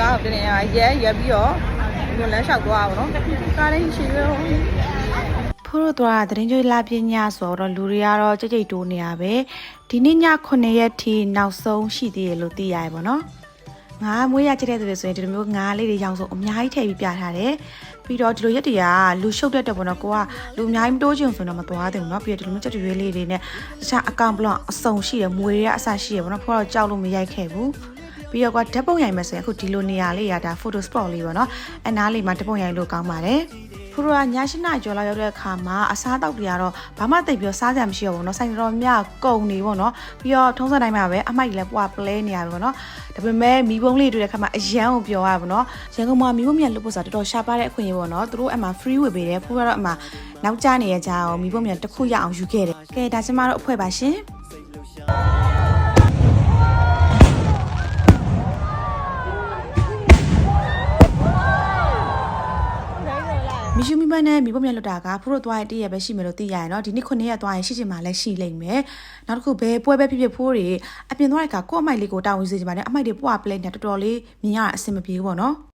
ကားကိုတင်ရရဲရက်ပြီးတော့ညလန်းလျှောက်သွားတာပေါ့နော်ကားလေးရှည်ရောဖိုးတို့သွားတဲ့တင်ကြွေလာပညာဆိုတော့လူတွေကတော့ကြိတ်ကြိတ်တိုးနေရပဲဒီနေ့ည9ရက်ထိနောက်ဆုံးရှိသေးတယ်လို့သိရတယ်ပေါ့နော်ငါမွေးရကြတဲ့သူတွေဆိုရင်ဒီလိုမျိုးငါလေးတွေရောင်စုံအများကြီးထည့်ပြီးပြထားတယ်ပြီးတော့ဒီလိုရက်တည်းကလူရှုပ်တတ်တယ်ပေါ့နော်ကိုကလူအများကြီးမတိုးချင်ဆိုတော့မသွားတယ်ပေါ့နော်ပြီးတော့ဒီလိုမျိုးချက်တွေလေးတွေနဲ့တခြားအကောင့်ဘလော့အစုံရှိတယ်မွေးရအစရှိတယ်ပေါ့နော်ဖောက်တော့ကြောက်လို့မရိုက်ခဲ့ဘူး ပြီးတော့ကဓာတ်ပုံရိုက်မယ်ဆိုရင်အခုဒီလိုနေရာလေးရတာ photo spot လေးပေါ့နော်အနားလေးမှာဓာတ်ပုံရိုက်လို့ကောင်းပါတယ်ဖိုးတို့ကည၈နာရီကျော်လောက်ရောက်တဲ့အခါမှာအစားတောက်တွေကတော့ဘာမှတိတ်ပြီးတော့စားကြမရှိတော့ဘူးเนาะဆိုင်တော်မြကုန်နေပေါ့နော်ပြီးတော့ထုံးစံတိုင်းမှာပဲအမိုက်လည်းပွားပလဲနေရပြီပေါ့နော်ဒါပေမဲ့မီးပုံးလေးတွေ့တဲ့အခါမှာအရန်ကိုပျော်ရပါပေါ့နော်ရန်ကုန်မှာမီးပုံးမြန်လွတ်ဖို့ဆိုတာတော်တော်ရှားပါတဲ့အခွင့်အရေးပေါ့နော်သူတို့အမှ free ဝေပေးတယ်ဖိုးကတော့အမှနောက်ကျနေရကြအောင်မီးပုံးမြန်တစ်ခုရအောင်ယူခဲ့တယ်ကဲဒါကျမတို့အဖွဲပါရှင် မီရှူမီမနဲ့မီဖို့မြက်လွတ်တာကဖိုးတို့သွားရင်တည့်ရပဲရှိမယ်လို့သိရရင်တော့ဒီနေ့ခုနှစ်ရက်သွားရင်ရှိချင်မှလည်းရှိလိမ့်မယ်နောက်တစ်ခုဘယ်ပွဲပဲဖြစ်ဖြစ်ဖိုးတွေအပြင်သွားတဲ့ကကို့အမိုက်လေးကိုတောင်းဝင်စေချင်ပါတယ်အမိုက်တွေပွားပလဲနေတော်တော်လေးမြင်ရတာအဆင်မပြေဘူးပေါ့နော်